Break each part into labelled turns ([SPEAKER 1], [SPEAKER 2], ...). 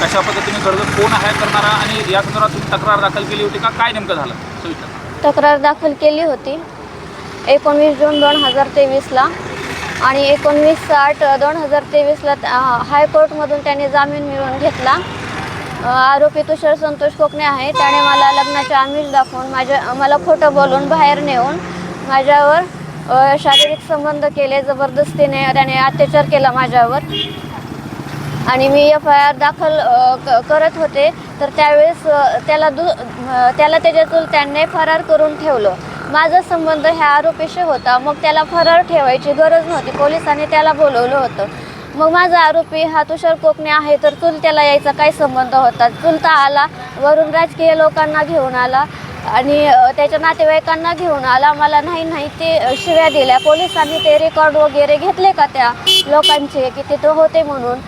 [SPEAKER 1] कशा पद्धतीने कर्ज कोण आहे करणारा आणि या संदर्भात तुम्ही तक्रार दाखल केली होती का? काय नेमकं झालं?
[SPEAKER 2] तक्रार दाखल केली होती. एकोणवीस जून दोन हजार तेवीसला. आणि एकोणवीस आठ दोन हजार तेवीसला हायकोर्टमधून त्याने जामीन मिळवून घेतला. आरोपी तुषार संतोष कोकणे आहे. त्याने मला लग्नाचे आमिष दाखवून माझ्या मला खोटं बोलून बाहेर नेऊन माझ्यावर शारीरिक संबंध केले जबरदस्तीने त्याने अत्याचार केला माझ्यावर. आणि मी एफ आय आर दाखल क- करत होते. तर त्यावेळेस त्याला दु त्याला त्याच्यातून त्यांनी फरार करून ठेवलं. माझा संबंध ह्या आरोपीशी होता. मग त्याला फरार ठेवायची गरज नव्हती. पोलिसांनी त्याला बोलवलं होतं. मग माझा आरोपी हा तुषार कोकणे आहे तर चुलत्याला यायचा काय संबंध होता? चुलता आला वरून राजकीय लोकांना घेऊन आला आणि त्याच्या नातेवाईकांना घेऊन आला. मला नाही नाही ते शिव्या दिल्या. पोलिसांनी ते रेकॉर्ड वगैरे घेतले का त्या लोकांचे की तिथं होते म्हणून?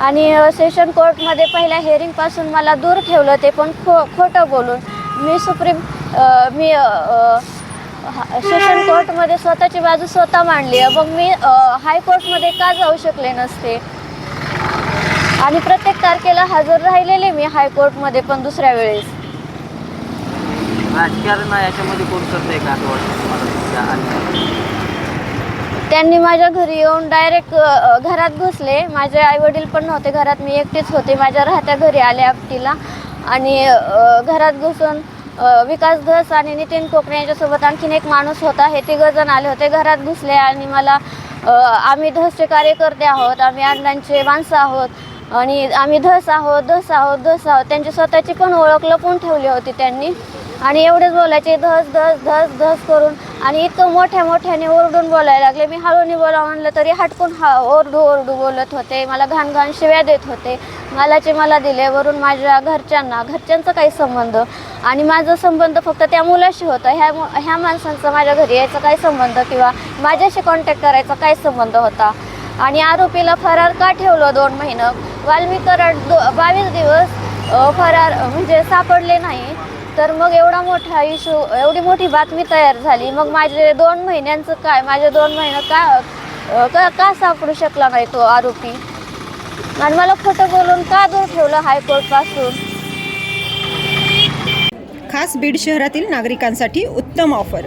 [SPEAKER 2] आणि सेशन कोर्टमध्ये पहिल्या हेअरिंगपासून मला दूर ठेवलं ते पण खो खोटं बोलून. मी सुप्रीम मी सेशन कोर्टमध्ये स्वतःची बाजू स्वतः मांडली आहे. मग मी हायकोर्टमध्ये का जाऊ शकले नसते? आणि प्रत्येक तारखेला हजर राहिलेले मी हायकोर्टमध्ये पण दुसऱ्या वेळेस.
[SPEAKER 3] राजकारण याच्यामध्ये कोण करतंय का असं वाटतं तुम्हाला तुमच्या आणि
[SPEAKER 2] त्यांनी माझ्या घरी येऊन डायरेक्ट घरात घुसले. माझे आईवडील पण नव्हते घरात. मी एकटीच होते. माझ्या राहत्या घरी आले आपटीला. आणि घरात घुसून विकास धस आणि नितीन कोकणे यांच्यासोबत आणखीन एक माणूस होता. हे तिघजण आले होते घरात घुसले आणि मला आम्ही धसचे कार्यकर्ते आहोत आम्ही अण्णांचे माणसं आहोत आणि आम्ही धस आहोत धस आहोत धस आहोत. त्यांची स्वतःची पण ओळख लपून ठेवली होती त्यांनी. आणि एवढेच बोलायचे धस धस धस धस करून आणि इतकं मोठ्या मोठ्याने ओरडून बोलायला लागले. मी हळूनी बोला म्हणलं तरी हटकून हा ओरडू ओरडू बोलत होते. मला घाण घाण शिव्या देत होते. मलाचे मला दिले वरून माझ्या घरच्यांना घरच्यांचा काही संबंध आणि माझा संबंध फक्त त्या मुलाशी होता. ह्या मु- ह्या माणसांचा माझ्या घरी यायचा काय संबंध किंवा माझ्याशी कॉन्टॅक्ट करायचा काय संबंध होता. आणि आरोपीला फरार का ठेवलं दोन महिनं? वाल्मी कराड दो बावीस दिवस फरार म्हणजे सापडले नाही. तर मग एवढा मोठा इशू एवढी मोठी बातमी तयार झाली. मग माझे दोन महिन्यांचं काय माझे दोन महिन्यात का का का सापडू शकला नाही तो आरोपी? आणि मला खोटं बोलून का दूर ठेवलं हायकोर्टपासून?
[SPEAKER 4] खास बीड शहरातील नागरिकांसाठी उत्तम ऑफर